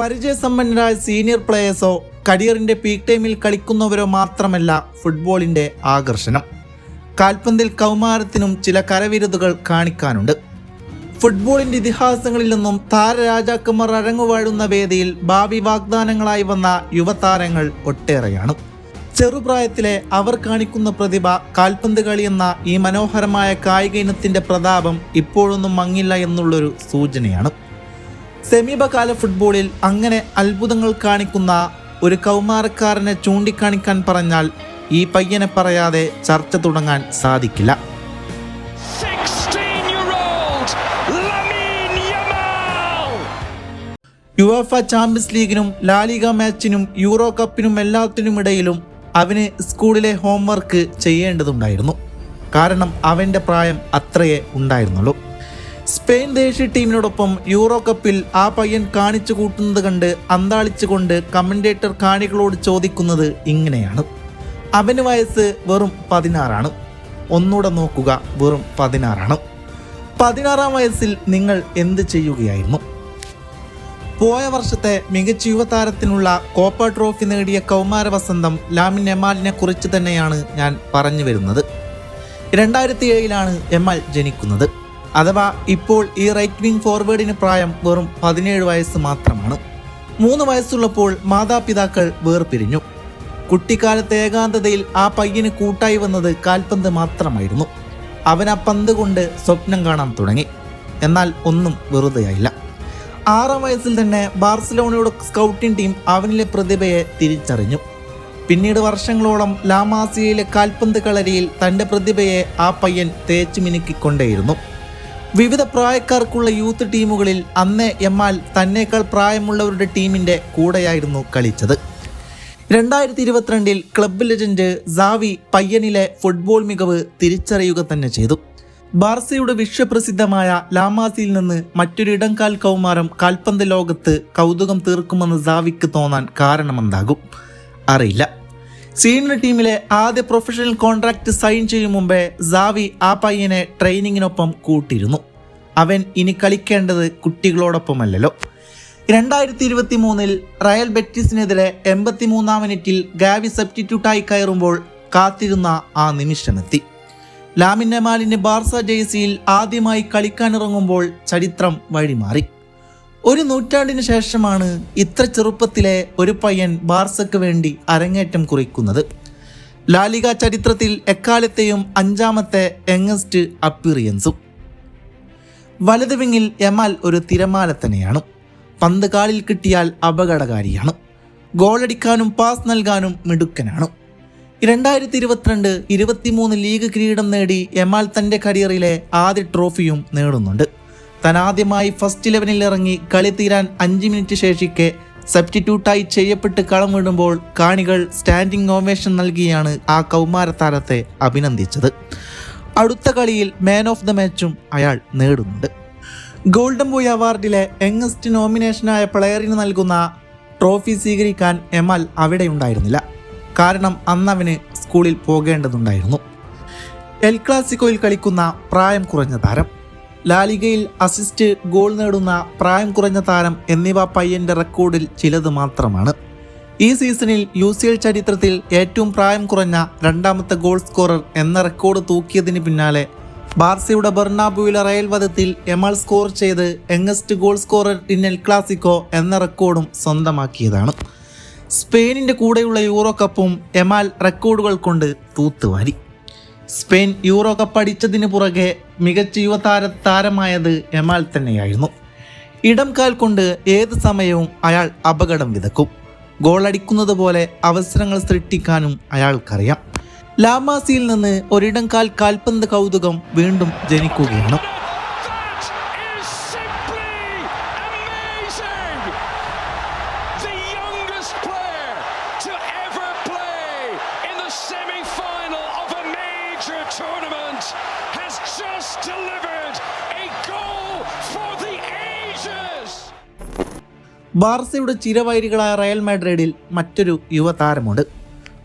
പരിചയസമ്പന്നരായ സീനിയർ പ്ലേയേഴ്സോ കരിയറിന്റെ പീക്ക് ടൈമിൽ കളിക്കുന്നവരോ മാത്രമല്ല ഫുട്ബോളിന്റെ ആകർഷണം. കാൽപന്തിൽ കൗമാരത്തിനും ചില കരവിരുതുകൾ കാണിക്കാനുണ്ട്. ഫുട്ബോളിന്റെ ഇതിഹാസങ്ങളിൽ നിന്നും താരരാജാക്കന്മാർ അരങ്ങുവാഴുന്ന വേദിയിൽ ഭാവി വാഗ്ദാനങ്ങളായി വന്ന യുവതാരങ്ങൾ ഒട്ടേറെയാണ്. ചെറുപ്രായത്തിലെ അവർ കാണിക്കുന്ന പ്രതിഭ കാൽപന്ത് കളി എന്ന ഈ മനോഹരമായ കായിക ഇനത്തിന്റെ പ്രതാപം ഇപ്പോഴൊന്നും മങ്ങില്ല എന്നുള്ളൊരു സൂചനയാണ്. സമീപകാല ഫുട്ബോളിൽ അങ്ങനെ അത്ഭുതങ്ങൾ കാണിക്കുന്ന ഒരു കൗമാരക്കാരനെ ചൂണ്ടിക്കാണിക്കാൻ പറഞ്ഞാൽ ഈ പയ്യനെ പറയാതെ ചർച്ച തുടങ്ങാൻ സാധിക്കില്ല. 16-year-old Lamine Yamal. UEFA champions ലീഗിനും La Liga മാച്ചിനും യൂറോ കപ്പിനും എല്ലാത്തിനുമിടയിലും അവന് സ്കൂളിലെ ഹോംവർക്ക് ചെയ്യേണ്ടതുണ്ടായിരുന്നു. കാരണം അവന്റെ പ്രായം അത്രയേ ഉണ്ടായിരുന്നുള്ളൂ. സ്പെയിൻ ദേശീയ ടീമിനോടൊപ്പം യൂറോ കപ്പിൽ ആ പയ്യൻ കാണിച്ചു കൂട്ടുന്നത് കണ്ട് അന്താളിച്ചുകൊണ്ട് കമന്റേറ്റർ കാണികളോട് ചോദിക്കുന്നത് ഇങ്ങനെയാണ്. അവന് വയസ്സ് വെറും പതിനാറാണ്. ഒന്നുകൂടെ നോക്കുക വെറും പതിനാറാണ്. പതിനാറാം വയസ്സിൽ നിങ്ങൾ എന്ത് ചെയ്യുകയായിരുന്നു? പോയ വർഷത്തെ മികച്ച യുവതാരത്തിനുള്ള കോപ്പ ട്രോഫി നേടിയ കൗമാര വസന്തം ലാമിൻ എമാലിനെ കുറിച്ച് തന്നെയാണ് ഞാൻ പറഞ്ഞു വരുന്നത്. രണ്ടായിരത്തി ഏഴിലാണ് എമാൽ ജനിക്കുന്നത്. അഥവാ ഇപ്പോൾ ഈ റൈറ്റ് വിങ് ഫോർവേഡിന് പ്രായം വെറും പതിനേഴ് വയസ്സ് മാത്രമാണ്. മൂന്ന് വയസ്സുള്ളപ്പോൾ മാതാപിതാക്കൾ വേർപിരിഞ്ഞു. കുട്ടിക്കാലത്തെ ഏകാന്തതയിൽ ആ പയ്യന് കൂട്ടായി വന്നത് കാൽപന്ത് മാത്രമായിരുന്നു. അവൻ ആ പന്ത് കൊണ്ട് സ്വപ്നം കാണാൻ തുടങ്ങി. എന്നാൽ ഒന്നും വെറുതെയായില്ല. ആറാം വയസ്സിൽ തന്നെ ബാർസലോണയുടെ സ്കൗട്ടിംഗ് ടീം അവനിലെ പ്രതിഭയെ തിരിച്ചറിഞ്ഞു. പിന്നീട് വർഷങ്ങളോളം ലാമാസിയയിലെ കാൽപന്ത് കളരിയിൽ തന്റെ പ്രതിഭയെ ആ പയ്യൻ തേച്ചു മിനുക്കിക്കൊണ്ടേയിരുന്നു വിവിധ പ്രായക്കാർക്കുള്ള യൂത്ത് ടീമുകളിൽ അന്നേ എമ്മാൽ തന്നേക്കാൾ പ്രായമുള്ളവരുടെ ടീമിന്റെ കൂടെയായിരുന്നു കളിച്ചത്. രണ്ടായിരത്തി ഇരുപത്തിരണ്ടിൽ ക്ലബ് ലെജൻഡ് സാവി പയ്യനിലെ ഫുട്ബോൾ മികവ് തിരിച്ചറിയുക തന്നെ ചെയ്തു. ബാർസയുടെ വിശ്വപ്രസിദ്ധമായ ലാമാസിയിൽ നിന്ന് മറ്റൊരു ഇടംകാൽ കൗമാരം കാൽപന്ത് ലോകത്ത് കൗതുകം തീർക്കുമെന്ന് സാവിക്ക് തോന്നാൻ കാരണമെന്താകും? അറിയില്ല. സീനിയർ ടീമിലെ ആദ്യ പ്രൊഫഷണൽ കോൺട്രാക്ട് സൈൻ ചെയ്യും മുമ്പേ സാവി ആ പയ്യനെ ട്രെയിനിങ്ങിനൊപ്പം കൂട്ടിയിരുന്നു അവൻ ഇനി കളിക്കേണ്ടത് കുട്ടികളോടൊപ്പമല്ലല്ലോ. രണ്ടായിരത്തി ഇരുപത്തി മൂന്നിൽ റയൽ ബെറ്റിസിനെതിരെ എൺപത്തി മൂന്നാം മിനിറ്റിൽ ഗാവി സബ്സ്റ്റിറ്റ്യൂട്ടായി കയറുമ്പോൾ കാത്തിരുന്ന ആ നിമിഷമെത്തി. ലാമിൻ നെമാലിന്റെ ബാർസ ജേഴ്സിയിൽ ആദ്യമായി കളിക്കാനിറങ്ങുമ്പോൾ ചരിത്രം വഴിമാറി. ഒരു നൂറ്റാണ്ടിന് ശേഷമാണ് ഇത്ര ചെറുപ്പത്തിലെ ഒരു പയ്യൻ ബാർസയ്ക്ക് വേണ്ടി അരങ്ങേറ്റം കുറിക്കുന്നത്. ലാലിക ചരിത്രത്തിൽ എക്കാലത്തെയും അഞ്ചാമത്തെ യങ്ങസ്റ്റ് അപ്പീറിയൻസും. വലത് വിങ്ങിൽ എമാൽ ഒരു തിരമാല തന്നെയാണ് പന്ത് കാലിൽ കിട്ടിയാൽ അപകടകാരിയാണ്. ഗോളടിക്കാനും പാസ് നൽകാനും മിടുക്കനാണ്. രണ്ടായിരത്തി ഇരുപത്തിരണ്ട് ഇരുപത്തിമൂന്ന് ലീഗ് കിരീടം നേടി എമാൽ തന്റെ കരിയറിലെ ആദ്യ ട്രോഫിയും നേടുന്നുണ്ട്. താൻ ആദ്യമായി ഫസ്റ്റ് ഇലവനിൽ ഇറങ്ങി കളി തീരാൻ അഞ്ച് മിനിറ്റ് ശേഷിക്കെ സബ്സ്റ്റിറ്റ്യൂട്ടായി ചെയ്യപ്പെട്ട് കളം വിടുമ്പോൾ കാണികൾ സ്റ്റാൻഡിംഗ് ഓവേഷൻ നൽകിയാണ് ആ കൗമാര താരത്തെ അഭിനന്ദിച്ചത്. അടുത്ത കളിയിൽ മാൻ ഓഫ് ദ മാച്ചും അയാൾ നേടുന്നുണ്ട്. ഗോൾഡൻ ബോയ് അവാർഡിലെ യങ്ങസ്റ്റ് നോമിനേഷനായ പ്ലെയറിന് നൽകുന്ന ട്രോഫി സ്വീകരിക്കാൻ എമാൽ അവിടെ ഉണ്ടായിരുന്നില്ല. കാരണം അന്നവന് സ്കൂളിൽ പോകേണ്ടതുണ്ടായിരുന്നു. എൽ ക്ലാസിക്കോയിൽ കളിക്കുന്ന പ്രായം കുറഞ്ഞ താരം. ലാലിഗയിൽ അസിസ്റ്റ് ഗോൾ നേടുന്ന പ്രായം കുറഞ്ഞ താരം എന്നിവ പയ്യന്റെ റെക്കോർഡിൽ ചിലത് മാത്രമാണ്. ഈ സീസണിൽ യു സി എൽ ചരിത്രത്തിൽ ഏറ്റവും പ്രായം കുറഞ്ഞ രണ്ടാമത്തെ ഗോൾ സ്കോറർ എന്ന റെക്കോർഡ് തൂക്കിയതിന് പിന്നാലെ ബാർസയുടെ ബെർണാബുവിലെ റയൽ വധത്തിൽ എമാൾ സ്കോർ ചെയ്ത് youngest goal scorer in El Clasico എന്ന റെക്കോർഡും സ്വന്തമാക്കിയതാണ്. സ്പെയിനിന്റെ കൂടെയുള്ള യൂറോ കപ്പും എമാൽ റെക്കോർഡുകൾ കൊണ്ട് തൂത്തുവാരി. സ്പെയിൻ യൂറോ കപ്പ് അടിച്ചതിന് പുറകെ മികച്ച യുവതാര താരമായത് എമാൽ തന്നെയായിരുന്നു. ഇടം കാൽ കൊണ്ട് ഏത് സമയവും അയാൾ അപകടം വിതക്കും. ഗോളടിക്കുന്നത് പോലെ അവസരങ്ങൾ സൃഷ്ടിക്കാനും അയാൾക്കറിയാം. ലാമാസിയിൽ നിന്ന് ഒരിടം കാൽ കാൽപന്ത് കൗതുകം വീണ്ടും ജനിക്കുകയാണ്. ബാർസയുടെ ചിരവൈരികളായ റയൽ മാഡ്രിഡിൽ മറ്റൊരു യുവതാരമുണ്ട്.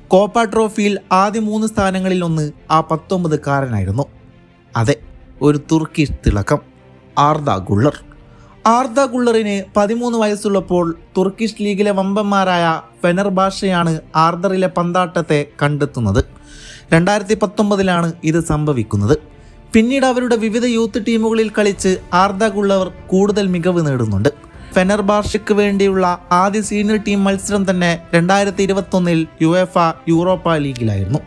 കോപ്പ ട്രോഫിയിൽ ആദ്യ മൂന്ന് സ്ഥാനങ്ങളിൽ ഒന്ന് ആ പത്തൊമ്പതുകാരനായിരുന്നു അതെ ഒരു തുർക്കിഷ് തിളക്കം ആർദ ഗുള്ളർ. ആർദ ഗുള്ളറിന് പതിമൂന്ന് വയസ്സുള്ളപ്പോൾ തുർക്കിഷ് ലീഗിലെ വമ്പന്മാരായ ഫെനർ ഭാഷയാണ് ആർദറിലെ പന്താട്ടത്തെ കണ്ടെത്തുന്നത്. രണ്ടായിരത്തി പത്തൊമ്പതിലാണ് ഇത് സംഭവിക്കുന്നത്. പിന്നീട് അവരുടെ വിവിധ യൂത്ത് ടീമുകളിൽ കളിച്ച് ആർദ ഗുള്ളവർ കൂടുതൽ മികവ് നേടുന്നുണ്ട്. ഫെനർബാഷയ്ക്ക് വേണ്ടിയുള്ള ആദ്യ സീനിയർ ടീം മത്സരം തന്നെ രണ്ടായിരത്തി ഇരുപത്തൊന്നിൽ യു എഫ യൂറോപ്പ ലീഗിലായിരുന്നു.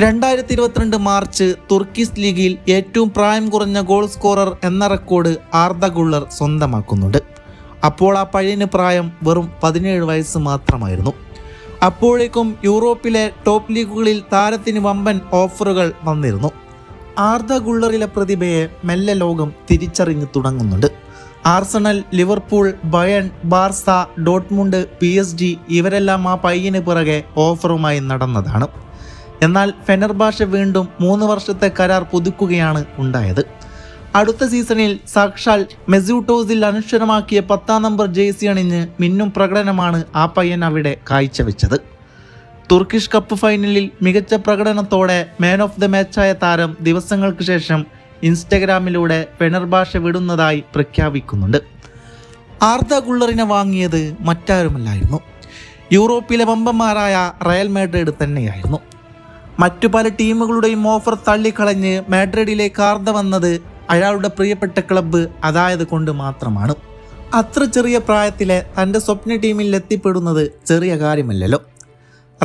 രണ്ടായിരത്തി ഇരുപത്തിരണ്ട് മാർച്ച് തുർക്കിസ് ലീഗിൽ ഏറ്റവും പ്രായം കുറഞ്ഞ ഗോൾ സ്കോറർ എന്ന റെക്കോർഡ് ആർദ ഗുള്ളർ സ്വന്തമാക്കുന്നുണ്ട്. അപ്പോൾ ആ പയ്യന് പ്രായം വെറും പതിനേഴ് വയസ്സ് മാത്രമായിരുന്നു. അപ്പോഴേക്കും യൂറോപ്പിലെ ടോപ്പ് ലീഗുകളിൽ താരത്തിന് വമ്പൻ ഓഫറുകൾ വന്നിരുന്നു. ആർദ ഗുള്ളറിലെ പ്രതിഭയെ മെല്ലെ ലോകം തിരിച്ചറിഞ്ഞു തുടങ്ങുന്നുണ്ട്. Arsenal Liverpool Bayern Barca Dortmund P S G ഇവരെല്ലാം ആ പയ്യന് പിറകെ ഓഫറുമായി നടന്നതാണ്. എന്നാൽ ഫെനർബാഷ വീണ്ടും മൂന്ന് വർഷത്തെ കരാർ പുതുക്കുകയാണ് ഉണ്ടായത്. അടുത്ത സീസണിൽ സാക്ഷാൽ മെസ്യൂട്ടോസിൽ അനശ്വരമാക്കിയ പത്താം നമ്പർ ജേഴ്സി അണിഞ്ഞ് മിന്നും പ്രകടനമാണ് ആ പയ്യൻ അവിടെ കാഴ്ചവെച്ചത്. തുർക്കിഷ് കപ്പ് ഫൈനലിൽ മികച്ച പ്രകടനത്തോടെ മാൻ ഓഫ് ദ മാച്ചായ താരം ദിവസങ്ങൾക്ക് ശേഷം ഇൻസ്റ്റഗ്രാമിലൂടെ പെണർഭാഷ വിടുന്നതായി പ്രഖ്യാപിക്കുന്നുണ്ട്. ആർദ ഗുള്ളറിനെ വാങ്ങിയത് മറ്റാരുമല്ലായിരുന്നു. യൂറോപ്പിലെ വമ്പന്മാരായ റയൽ മാഡ്രിഡ് തന്നെയായിരുന്നു. മറ്റു പല ടീമുകളുടെയും ഓഫർ തള്ളിക്കളഞ്ഞ് മാഡ്രിഡിലേക്ക് ആർദ വന്നത് അയാളുടെ പ്രിയപ്പെട്ട ക്ലബ്ബ് അതായത് കൊണ്ട് മാത്രമാണ്. അത്ര ചെറിയ പ്രായത്തിലെ തന്റെ സ്വപ്ന ടീമിൽ എത്തിപ്പെടുന്നത് ചെറിയ കാര്യമല്ലല്ലോ.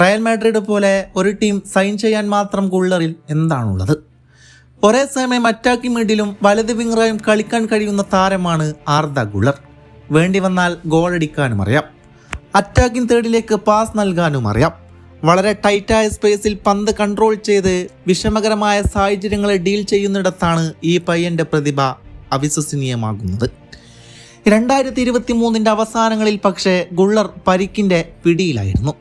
റയൽ മാഡ്രിഡ് പോലെ ഒരു ടീം സൈൻ ചെയ്യാൻ മാത്രം ഗുള്ളറിൽ എന്താണുള്ളത്? ഒരേ സമയം അറ്റാക്കിംഗ് മിഡിലും വലത് വിങ്ങറായും കളിക്കാൻ കഴിയുന്ന താരമാണ് ആർദ ഗുളർ. വേണ്ടി വന്നാൽ ഗോളടിക്കാനും അറിയാം. അറ്റാക്കിംഗ് തേർഡിലേക്ക് പാസ് നൽകാനും അറിയാം. വളരെ ടൈറ്റായ സ്പേസിൽ പന്ത് കൺട്രോൾ ചെയ്ത് വിഷമകരമായ സാഹചര്യങ്ങളെ ഡീൽ ചെയ്യുന്നിടത്താണ് ഈ പയ്യന്റെ പ്രതിഭ അവിശ്വസനീയമാകുന്നത്. രണ്ടായിരത്തി ഇരുപത്തി മൂന്നിന്റെ അവസാനങ്ങളിൽ പക്ഷേ ഗുള്ളർ പരിക്കിന്റെ പിടിയിലായിരുന്നു.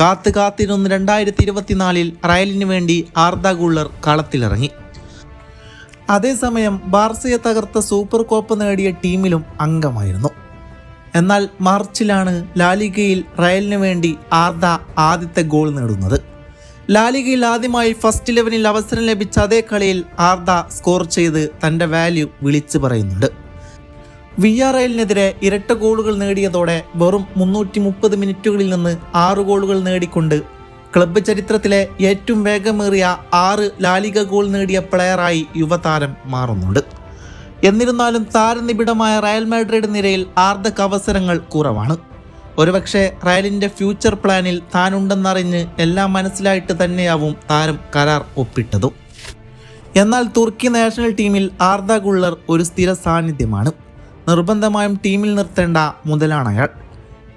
കാത്ത് കാത്തിരുന്ന് രണ്ടായിരത്തി ഇരുപത്തിനാലിൽ റയലിന് വേണ്ടി ആർദ ഗുള്ളർ കളത്തിലിറങ്ങി. അതേസമയം ബാർസയെ തകർത്ത സൂപ്പർ കോപ്പ് നേടിയ ടീമിലും അംഗമായിരുന്നു. എന്നാൽ മാർച്ചിലാണ് ലാലിഗയിൽ റയലിന് വേണ്ടി ആർദ ആദ്യത്തെ ഗോൾ നേടുന്നത്. ലാലിഗയിൽ ആദ്യമായി ഫസ്റ്റ് ഇലവനിൽ അവസരം ലഭിച്ച അതേ കളിയിൽ ആർദ സ്കോർ ചെയ്ത് തന്റെ വാല്യൂ വിളിച്ചു പറയുന്നുണ്ട്. വി ആർ എല്ലിനെതിരെ ഇരട്ട ഗോളുകൾ നേടിയതോടെ വെറും മുന്നൂറ്റി മുപ്പത് മിനിറ്റുകളിൽ നിന്ന് ആറ് ഗോളുകൾ നേടിക്കൊണ്ട് ക്ലബ്ബ് ചരിത്രത്തിലെ ഏറ്റവും വേഗമേറിയ ആറ് ലാലിക ഗോൾ നേടിയ പ്ലെയറായി യുവതാരം മാറുന്നുണ്ട്. എന്നിരുന്നാലും താരനിബിഡമായ റയൽ മാഡ്രിഡ് നിരയിൽ ആർദക് അവസരങ്ങൾ കുറവാണ്. ഒരുപക്ഷെ റയലിന്റെ ഫ്യൂച്ചർ പ്ലാനിൽ താനുണ്ടെന്നറിഞ്ഞ് എല്ലാം മനസ്സിലായിട്ട് തന്നെയാവും താരം കരാർ ഒപ്പിട്ടതും. എന്നാൽ തുർക്കി നാഷണൽ ടീമിൽ ആർദ ഗുള്ളർ ഒരു സ്ഥിര സാന്നിധ്യമാണ്. നിർബന്ധമായും ടീമിൽ നിർത്തേണ്ട മുതലാണ് അയാൾ.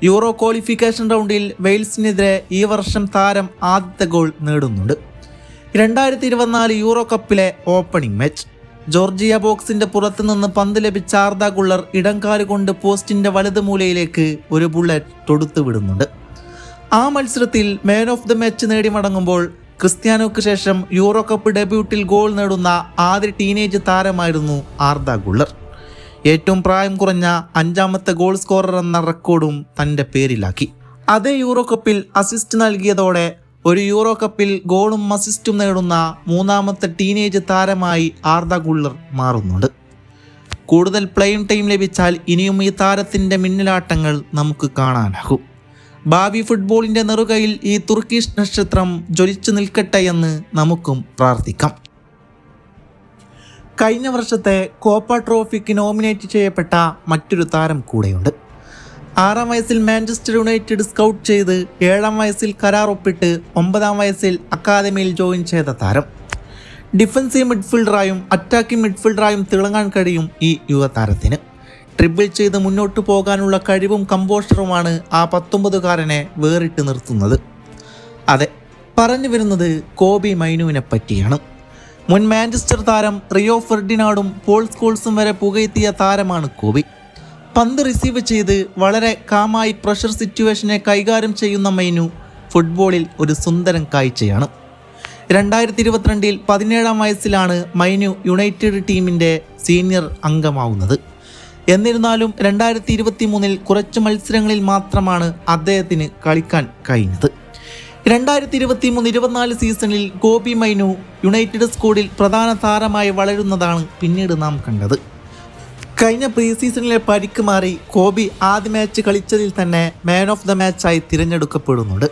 യൂറോ ക്വാളിഫിക്കേഷൻ റൗണ്ടിൽ വെയിൽസിനെതിരെ ഈ വർഷം താരം ആദ്യത്തെ ഗോൾ നേടുന്നുണ്ട്. രണ്ടായിരത്തി ഇരുപത്തിനാല് യൂറോ കപ്പിലെ ഓപ്പണിംഗ് മാച്ച് ജോർജിയ ബോക്സിന്റെ പുറത്തു നിന്ന് പന്ത് ലഭിച്ച ആർദ ഗുള്ളർ ഇടംകാൽ കൊണ്ട് പോസ്റ്റിന്റെ വലത് മൂലയിലേക്ക് ഒരു ബുള്ളറ്റ് തൊടുത്തു വിടുന്നുണ്ട്. ആ മത്സരത്തിൽ മാൻ ഓഫ് ദി മാച്ച് നേടി മടങ്ങുമ്പോൾ ക്രിസ്ത്യാനോക്ക് ശേഷം യൂറോ കപ്പ് ഡെബ്യൂട്ടിൽ ഗോൾ നേടുന്ന ആദ്യ ടീനേജ് താരമായിരുന്നു ആർദ ഗുള്ളർ. ഏറ്റവും പ്രായം കുറഞ്ഞ അഞ്ചാമത്തെ ഗോൾ സ്കോറർ എന്ന റെക്കോർഡും തന്റെ പേരിലാക്കി. അതേ യൂറോ കപ്പിൽ അസിസ്റ്റ് നൽകിയതോടെ ഒരു യൂറോ കപ്പിൽ ഗോളും അസിസ്റ്റും നേടുന്ന മൂന്നാമത്തെ ടീനേജ് താരമായി ആർദ ഗുള്ളർ മാറുന്നുണ്ട്. കൂടുതൽ പ്ലെയിൻ ടൈം ലഭിച്ചാൽ ഇനിയും ഈ താരത്തിന്റെ മിന്നലാട്ടങ്ങൾ നമുക്ക് കാണാനാകും. ഭാവി ഫുട്ബോളിന്റെ നെറുകയിൽ ഈ തുർക്കിഷ് നക്ഷത്രം ജ്വലിച്ചു നിൽക്കട്ടെ എന്ന് നമുക്കും പ്രാർത്ഥിക്കാം. കഴിഞ്ഞ വർഷത്തെ കോപ്പ ട്രോഫിക്ക് നോമിനേറ്റ് ചെയ്യപ്പെട്ട മറ്റൊരു താരം കൂടെയുണ്ട്. ആറാം വയസ്സിൽ മാഞ്ചസ്റ്റർ യുണൈറ്റഡ് സ്കൗട്ട് ചെയ്ത് ഏഴാം വയസ്സിൽ കരാർ ഒപ്പിട്ട് ഒമ്പതാം വയസ്സിൽ അക്കാദമിയിൽ ജോയിൻ ചെയ്ത താരം. ഡിഫൻസീവ് മിഡ്ഫീൽഡറായും അറ്റാക്കിംഗ് മിഡ്ഫീൽഡറായും തിളങ്ങാൻ കഴിയും ഈ യുവതാരത്തിന്. ട്രിപ്പിൾ ചെയ്ത് മുന്നോട്ട് പോകാനുള്ള കഴിവും കമ്പോസ്റ്ററുമാണ് ആ പത്തൊമ്പതുകാരനെ വേറിട്ട് നിർത്തുന്നത്. അതെ പറഞ്ഞു വരുന്നത് കോബി മൈനുവിനെ പറ്റിയാണ് മുൻ മാഞ്ചസ്റ്റർ താരം റിയോ ഫെർഡിനാഡും പോൾ സ്കോൾസും വരെ പുകയെത്തിയ താരമാണ് കോബി. പന്ത് റിസീവ് ചെയ്ത് വളരെ കാമായി പ്രഷർ സിറ്റുവേഷനെ കൈകാര്യം ചെയ്യുന്ന മെയിനു ഫുട്ബോളിൽ ഒരു സുന്ദരം കാഴ്ചയാണ്. രണ്ടായിരത്തി ഇരുപത്തിരണ്ടിൽ പതിനേഴാം വയസ്സിലാണ് മൈനു യുണൈറ്റഡ് ടീമിന്റെ സീനിയർ അംഗമാവുന്നത്. എന്നിരുന്നാലും രണ്ടായിരത്തി ഇരുപത്തി മൂന്നിൽ കുറച്ച് മത്സരങ്ങളിൽ മാത്രമാണ് അദ്ദേഹത്തിന് കളിക്കാൻ കഴിഞ്ഞത്. രണ്ടായിരത്തി ഇരുപത്തി മൂന്ന് ഇരുപത്തിനാല് സീസണിൽ ഗോപി മൈനു യുണൈറ്റഡ് സ്കോഡിൽ പ്രധാന താരമായി വളരുന്നതാണ് പിന്നീട് നാം കണ്ടത്. കഴിഞ്ഞ പ്രീ സീസണിലെ പരിക്ക് മാറി കോബി ആദ്യ മാച്ച് കളിച്ചതിൽ തന്നെ മാൻ ഓഫ് ദ മാച്ചായി തിരഞ്ഞെടുക്കപ്പെടുന്നുണ്ട്.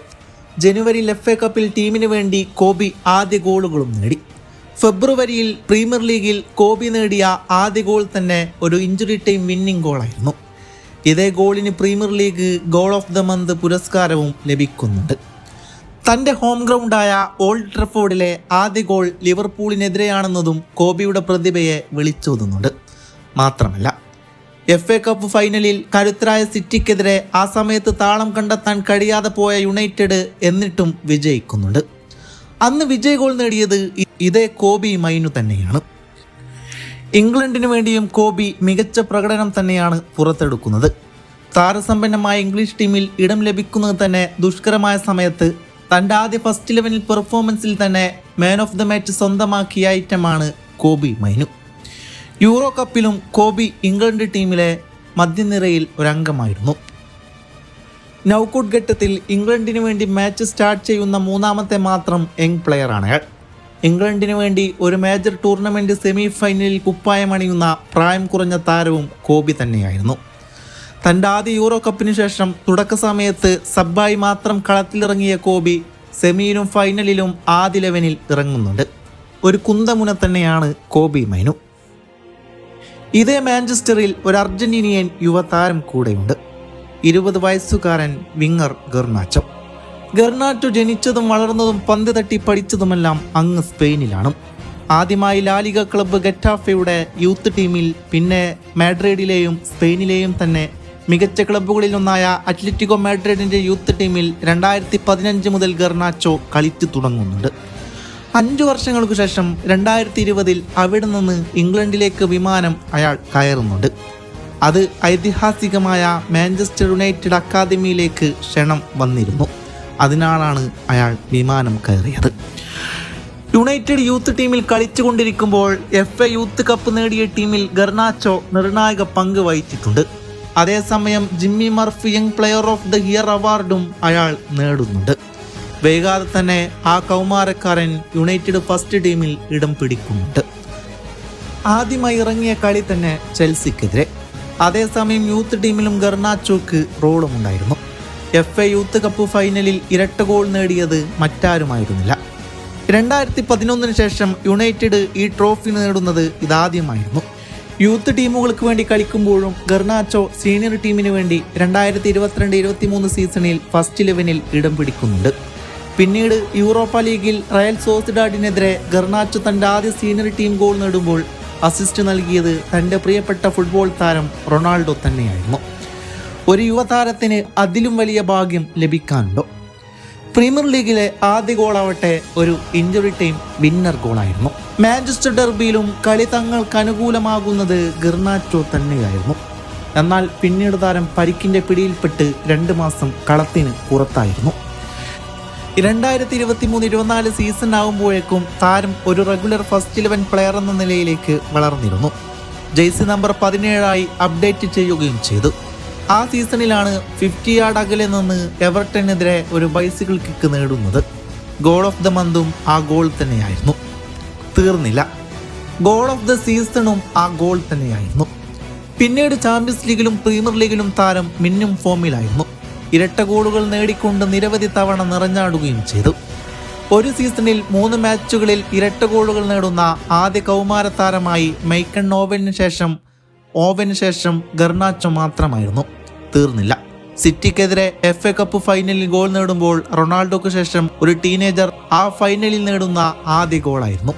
ജനുവരിയിൽ എഫ് എ കപ്പിൽ ടീമിന് വേണ്ടി കോബി ആദ്യ ഗോളുകളും നേടി. ഫെബ്രുവരിയിൽ പ്രീമിയർ ലീഗിൽ കോബി നേടിയ ആദ്യ ഗോൾ തന്നെ ഒരു ഇഞ്ചുറി ടൈം വിന്നിംഗ് ഗോളായിരുന്നു. ഇതേ ഗോളിന് premier league goal of the month പുരസ്കാരവും ലഭിക്കുന്നുണ്ട്. തന്റെ ഹോം ഗ്രൗണ്ടായ ഓൾഡ് ട്രഫോർഡിലെ ആദ്യ ഗോൾ ലിവർപൂളിനെതിരെയാണെന്നതും കോബിയുടെ പ്രതിഭയെ വിളിച്ചോതുന്നുണ്ട്. മാത്രമല്ല എഫ് എ കപ്പ് ഫൈനലിൽ കരുത്തരായ സിറ്റിക്കെതിരെ ആ സമയത്ത് താളം കണ്ടെത്താൻ കഴിയാതെ പോയ യുണൈറ്റഡ് എന്നിട്ടും വിജയിക്കുന്നുണ്ട്. അന്ന് വിജയ ഗോൾ നേടിയത് ഇതേ കോബി മൈനു തന്നെയാണ്. ഇംഗ്ലണ്ടിന് വേണ്ടിയും കോബി മികച്ച പ്രകടനം തന്നെയാണ് പുറത്തെടുക്കുന്നത്. താരസമ്പന്നമായ ഇംഗ്ലീഷ് ടീമിൽ ഇടം ലഭിക്കുന്നത് തന്നെ ദുഷ്കരമായ സമയത്ത് തന്റെ ആദ്യ ഫസ്റ്റ് ഇലവനിൽ പെർഫോമൻസിൽ തന്നെ മാൻ ഓഫ് ദ മാച്ച് സ്വന്തമാക്കിയ ഐറ്റമാണ് കോബി മൈനു. യൂറോ കപ്പിലും കോബി ഇംഗ്ലണ്ട് ടീമിലെ മധ്യനിരയിൽ ഒരംഗമായിരുന്നു. നൗക്കൌട്ട് ഘട്ടത്തിൽ ഇംഗ്ലണ്ടിന് വേണ്ടി മാച്ച് സ്റ്റാർട്ട് ചെയ്യുന്ന മൂന്നാമത്തെ മാത്രം യങ് പ്ലെയറാണ് അയാൾ. ഇംഗ്ലണ്ടിന് വേണ്ടി ഒരു മേജർ ടൂർണമെന്റ് സെമി ഫൈനലിൽ കുപ്പായമണിയുന്ന പ്രായം കുറഞ്ഞ താരവും കോബി തന്നെയായിരുന്നു. തന്റെ ആദ്യ യൂറോ കപ്പിന് ശേഷം തുടക്ക സമയത്ത് സബ്ബായി മാത്രം കളത്തിലിറങ്ങിയ കോബി സെമിയിലും ഫൈനലിലും ആദ്യ ലെവനിൽ ഇറങ്ങുന്നുണ്ട്. ഒരു കുന്തമുന തന്നെയാണ് കോബി മൈനു. ഇതേ മാഞ്ചസ്റ്ററിൽ ഒരു അർജന്റീനിയൻ യുവതാരം കൂടെയുണ്ട്. ഇരുപത് വയസ്സുകാരൻ വിങ്ങർ ഗർണാച്ചോ. ഗർണാച്ചോ ജനിച്ചതും വളർന്നതും പന്ത് തട്ടി പഠിച്ചതുമെല്ലാം അങ്ങ് സ്പെയിനിലാണ്. ആദ്യമായി ലാലിക ക്ലബ്ബ് ഗറ്റാഫയുടെ യൂത്ത് ടീമിൽ പിന്നെ മാഡ്രിഡിലെയും സ്പെയിനിലെയും തന്നെ മികച്ച ക്ലബ്ബുകളിലൊന്നായ അത്ലറ്റിക്കോ മാഡ്രിഡിന്റെ യൂത്ത് ടീമിൽ രണ്ടായിരത്തി പതിനഞ്ച് മുതൽ ഗർണാച്ചോ കളിച്ചു തുടങ്ങുന്നുണ്ട്. അഞ്ചു വർഷങ്ങൾക്ക് ശേഷം രണ്ടായിരത്തി ഇരുപതിൽ അവിടെ നിന്ന് ഇംഗ്ലണ്ടിലേക്ക് വിമാനം അയാൾ കയറുന്നുണ്ട്. അത് ഐതിഹാസികമായ മാഞ്ചസ്റ്റർ യുണൈറ്റഡ് അക്കാദമിയിലേക്ക് ക്ഷണം വന്നിരുന്നു. അതിനാലാണ് അയാൾ വിമാനം കയറിയത്. യുണൈറ്റഡ് യൂത്ത് ടീമിൽ കളിച്ചുകൊണ്ടിരിക്കുമ്പോൾ എഫ് എ യൂത്ത് കപ്പ് നേടിയ ടീമിൽ ഗർണാച്ചോ നിർണായക പങ്ക് വഹിച്ചിട്ടുണ്ട്. അതേസമയം Jimmy Murphy young player of the year അവാർഡും അയാൾ നേടുന്നുണ്ട്. വൈകാതെ തന്നെ ആ കൗമാരക്കാരൻ യുണൈറ്റഡ് ഫസ്റ്റ് ടീമിൽ ഇടം പിടിക്കുന്നുണ്ട്. ആദ്യമായി ഇറങ്ങിയ കളി തന്നെ ചെൽസിക്കെതിരെ. അതേസമയം യൂത്ത് ടീമിലും ഗർണാച്ചോക്ക് റോളും ഉണ്ടായിരുന്നു. എഫ് എ യൂത്ത് കപ്പ് ഫൈനലിൽ ഇരട്ട ഗോൾ നേടിയത് മറ്റാരുമായിരുന്നില്ല. രണ്ടായിരത്തി പതിനൊന്നിന് ശേഷം യുണൈറ്റഡ് ഈ ട്രോഫി നേടുന്നത് ഇതാദ്യമായിരുന്നു. യൂത്ത് ടീമുകൾക്ക് വേണ്ടി കളിക്കുമ്പോഴും ഗർണാച്ചോ സീനിയർ ടീമിന് വേണ്ടി രണ്ടായിരത്തി ഇരുപത്തിരണ്ട് ഇരുപത്തിമൂന്ന് സീസണിൽ ഫസ്റ്റ് ഇലവനിൽ ഇടം പിടിക്കുന്നുണ്ട്. പിന്നീട് യൂറോപ്പ ലീഗിൽ റയൽ സോസിഡാഡിനെതിരെ ഗർണാച്ചോ തന്റെ ആദ്യ സീനിയർ ടീം ഗോൾ നേടുമ്പോൾ അസിസ്റ്റ് നൽകിയത് തന്റെ പ്രിയപ്പെട്ട ഫുട്ബോൾ താരം റൊണാൾഡോ തന്നെയായിരുന്നു. ഒരു യുവതാരത്തിന് അതിലും വലിയ ഭാഗ്യം ലഭിക്കാനുണ്ടോ? പ്രീമിയർ ലീഗിലെ ആദ്യ ഗോളാവട്ടെ ഒരു ഇഞ്ചുറി ടൈം വിന്നർ ഗോളായിരുന്നു. മാഞ്ചസ്റ്റർ ഡെർബിയിലും കളി തങ്ങൾക്ക് അനുകൂലമാകുന്നത് ഗിർനാച്ചോ തന്നെയായിരുന്നു. എന്നാൽ പിന്നീട് താരം പരിക്കിന്റെ പിടിയിൽപ്പെട്ട് രണ്ട് മാസം കളത്തിന് പുറത്തായിരുന്നു. രണ്ടായിരത്തി ഇരുപത്തി മൂന്ന് ഇരുപത്തിനാല് സീസൺ ആകുമ്പോഴേക്കും താരം ഒരു റെഗുലർ ഫസ്റ്റ് ഇലവൻ പ്ലെയർ എന്ന നിലയിലേക്ക് വളർന്നിരുന്നു. ജേഴ്സി നമ്പർ പതിനേഴായി അപ്ഡേറ്റ് ചെയ്യുകയും ചെയ്തു. ആ സീസണിലാണ് ഫിഫ്റ്റി യാർഡ് അകലെ നിന്ന് എവർട്ടനെതിരെ ഒരു ബൈസിക്കിൾ കിക്ക് നേടുന്നത്. ഗോൾ ഓഫ് ദ മന്തും ആ ഗോൾ തന്നെയായിരുന്നു. തീർന്നില്ല. ഗോൾ ഓഫ് ദ സീസണും ആ ഗോൾ തന്നെയായിരുന്നു. പിന്നീട് ചാമ്പ്യൻസ് ലീഗിലും പ്രീമിയർ ലീഗിലും താരം മിന്നും ഫോമിലായിരുന്നു. ഇരട്ട ഗോളുകൾ നേടിക്കൊണ്ട് നിരവധി തവണ നിറഞ്ഞാടുകയും ചെയ്തു. ഒരു സീസണിൽ മൂന്ന് മാച്ചുകളിൽ ഇരട്ട ഗോളുകൾ നേടുന്ന ആദ്യ കൗമാര താരമായി മൈക്കൺ നോവലിന് ശേഷം ഓവന് ശേഷം ഗർണാച്ചോ മാത്രമായിരുന്നു. തീർന്നില്ല. സിറ്റിക്കെതിരെ എഫ് എ കപ്പ് ഫൈനലിൽ ഗോൾ നേടുമ്പോൾ റൊണാൾഡോക്ക് ശേഷം ഒരു ടീനേജർ ആ ഫൈനലിൽ നേടുന്ന ആദ്യ ഗോളായിരുന്നു.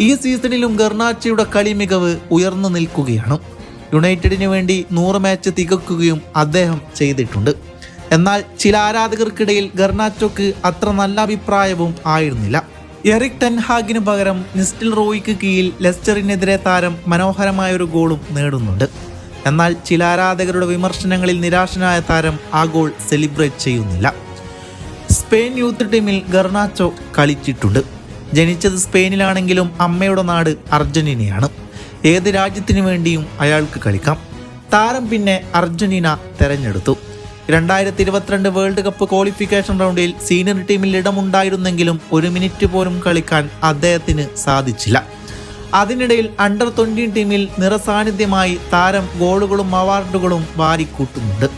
ഈ സീസണിലും ഗർണാച്ചയുടെ കളി മികവ് ഉയർന്നു നിൽക്കുകയാണ്. യുണൈറ്റഡിന് വേണ്ടി നൂറ് മാച്ച് തികക്കുകയും അദ്ദേഹം ചെയ്തിട്ടുണ്ട്. എന്നാൽ ചില ആരാധകർക്കിടയിൽ ഗർണാച്ചോക്ക് അത്ര നല്ല അഭിപ്രായവും ആയിരുന്നില്ല. എറിക് ടെൻഹാഗിന് പകരം നിസ്റ്റിൽ റോയിക്ക് കീഴിൽ ലെസ്റ്ററിനെതിരെ താരം മനോഹരമായ ഒരു ഗോളും നേടുന്നുണ്ട്. എന്നാൽ ചില ആരാധകരുടെ വിമർശനങ്ങളിൽ നിരാശനായ താരം ആ ഗോൾ സെലിബ്രേറ്റ് ചെയ്യുന്നില്ല. സ്പെയിൻ യൂത്ത് ടീമിൽ ഗർണാച്ചോ കളിച്ചിട്ടുണ്ട്. ജനിച്ചത് സ്പെയിനിലാണെങ്കിലും അമ്മയുടെ നാട് അർജന്റീനയാണ്. ഏത് രാജ്യത്തിനു വേണ്ടിയും അയാൾക്ക് കളിക്കാം. താരം പിന്നെ അർജന്റീന തെരഞ്ഞെടുത്തു. രണ്ടായിരത്തി ഇരുപത്തിരണ്ട് വേൾഡ് കപ്പ് ക്വാളിഫിക്കേഷൻ റൗണ്ടിൽ സീനിയർ ടീമിൽ ഇടമുണ്ടായിരുന്നെങ്കിലും ഒരു മിനിറ്റ് പോലും കളിക്കാൻ അദ്ദേഹത്തിന് സാധിച്ചില്ല. അതിനിടയിൽ അണ്ടർ ട്വന്റി ടീമിൽ നിറസാന്നിധ്യമായി താരം ഗോളുകളും അവാർഡുകളും വാരിക്കൂട്ടുന്നുണ്ട്.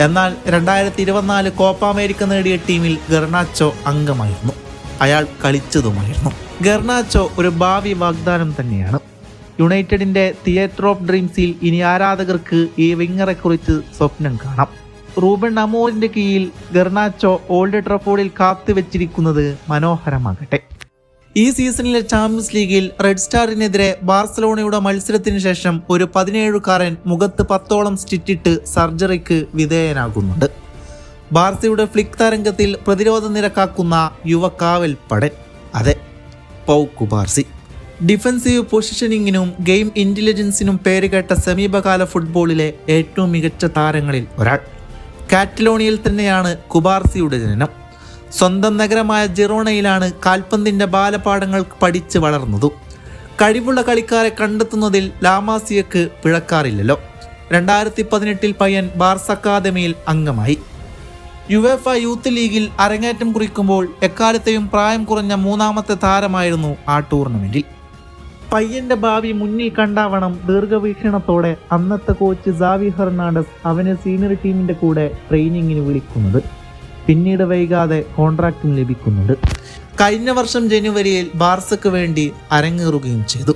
എന്നാൽ രണ്ടായിരത്തി ഇരുപത്തിനാല് കോപ്പ അമേരിക്ക നേടിയ ടീമിൽ ഗർണാച്ചോ അംഗമായിരുന്നു. അയാൾ കളിച്ചതുമായിരുന്നു. ഗർണാച്ചോ ഒരു ഭാവി വാഗ്ദാനം തന്നെയാണ്. യുണൈറ്റഡിന്റെ തിയേറ്റർ ഓഫ് ഡ്രീംസിൽ ഇനി ആരാധകർക്ക് ഈ വിങ്ങറെക്കുറിച്ച് സ്വപ്നം കാണാം. റൂബൻ അമോറിന്റെ കീഴിൽ ഗർണാച്ചോ ഓൾഡ് ട്രഫോർഡിൽ കാത്തുവെച്ചിരിക്കുന്നത് മനോഹരമാകട്ടെ. ഈ സീസണിലെ ചാമ്പ്യൻസ് ലീഗിൽ റെഡ് സ്റ്റാറിനെതിരെ ബാർസലോണയുടെ മത്സരത്തിന് ശേഷം ഒരു പതിനേഴുകാരൻ മുഖത്ത് പത്തോളം സ്റ്റിറ്റിട്ട് സർജറിക്ക് വിധേയനാകുന്നുണ്ട്. ബാർസയുടെ ഫ്ലിക് തരംഗത്തിൽ പ്രതിരോധ നിരക്കാക്കുന്ന യുവക്കാവൽ പടൻ. അതെ പൗക്കു ബാർസി ഡിഫൻസീവ് പൊസിഷനിങ്ങിനും ഗെയിം ഇന്റലിജൻസിനും പേരുകേട്ട സമീപകാല ഫുട്ബോളിലെ ഏറ്റവും മികച്ച താരങ്ങളിൽ ഒരാൾ. കാറ്റലോണിയയിൽ തന്നെയാണ് കുബാർസിയുടെ ജനനം. സ്വന്തം നഗരമായ ജിറോണയിലാണ് കാൽപന്തിന്റെ ബാലപാഠങ്ങൾ പഠിച്ച് വളർന്നതും. കഴിവുള്ള കളിക്കാരെ കണ്ടെത്തുന്നതിൽ ലാമാസിയക്ക് പിഴക്കാറില്ലല്ലോ. രണ്ടായിരത്തി പതിനെട്ടിൽ പയ്യൻ ബാർസ് അക്കാദമിയിൽ അംഗമായി. യുവേഫ യൂത്ത് ലീഗിൽ അരങ്ങേറ്റം കുറിക്കുമ്പോൾ എക്കാലത്തെയും പ്രായം കുറഞ്ഞ മൂന്നാമത്തെ താരമായിരുന്നു ആ ടൂർണമെന്റിൽ. പയ്യന്റെ ഭാവി മുന്നിൽ കണ്ടാവണം ദീർഘവീക്ഷണത്തോടെ അന്നത്തെ കോച്ച് സാവി ഹെർണാണ്ടസ് അവനെ സീനിയർ ടീമിന്റെ കൂടെ ട്രെയിനിങ്ങിന് വിളിക്കുന്നത്. പിന്നീട് വൈകാതെ കോൺട്രാക്റ്റും ലഭിക്കുന്നുണ്ട്. കഴിഞ്ഞ വർഷം ജനുവരിയിൽ ബാർസക്ക് വേണ്ടി അരങ്ങേറുകയും ചെയ്തു.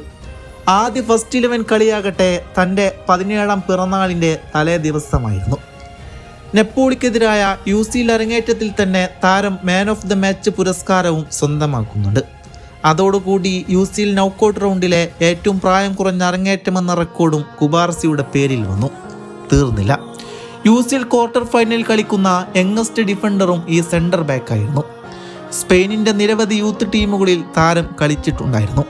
ആദ്യ ഫസ്റ്റ് ഇലവൻ കളിയാകട്ടെ തന്റെ പതിനേഴാം പിറന്നാളിന്റെ തലേ ദിവസമായിരുന്നു. നെപ്പോളിക്കെതിരായ യു സിയിൽ അരങ്ങേറ്റത്തിൽ തന്നെ താരം മാൻ ഓഫ് ദ മാച്ച് പുരസ്കാരവും സ്വന്തമാക്കുന്നുണ്ട്. അതോടുകൂടി യു സിയിൽ നൗക്കൗട്ട് റൗണ്ടിലെ ഏറ്റവും പ്രായം കുറഞ്ഞ അരങ്ങേറ്റമെന്ന റെക്കോർഡും കുബാർസിയുടെ പേരിൽ വന്നു. തീർന്നില്ല. യു സിയിൽ ക്വാർട്ടർ ഫൈനൽ കളിക്കുന്ന യങ്ങസ്റ്റ് ഡിഫൻഡറും ഈ സെന്റർ ബാക്കായിരുന്നു. സ്പെയിനിന്റെ നിരവധി യൂത്ത് ടീമുകളിൽ താരം കളിച്ചിട്ടുണ്ടായിരുന്നു.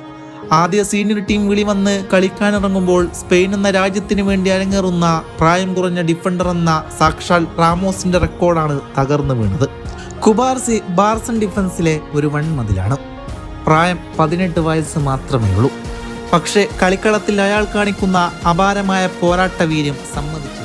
ആദ്യ സീനിയർ ടീം വിളി വന്ന് കളിക്കാനിറങ്ങുമ്പോൾ സ്പെയിൻ എന്ന രാജ്യത്തിന് വേണ്ടി അരങ്ങേറുന്ന പ്രായം കുറഞ്ഞ ഡിഫൻഡർ എന്ന സാക്ഷാൽ റാമോസിന്റെ റെക്കോർഡാണ് തകർന്നു വീണത്. കുബാർസി ബാർസൺ ഡിഫൻസിലെ ഒരു വൺമതിലാണ് പ്രായം പതിനെട്ട് വയസ്സ് മാത്രമേ ഉള്ളൂ പക്ഷേ കളിക്കളത്തിൽ അയാൾ കാണിക്കുന്ന അപാരമായ പോരാട്ട വീര്യം സമ്മതിച്ചു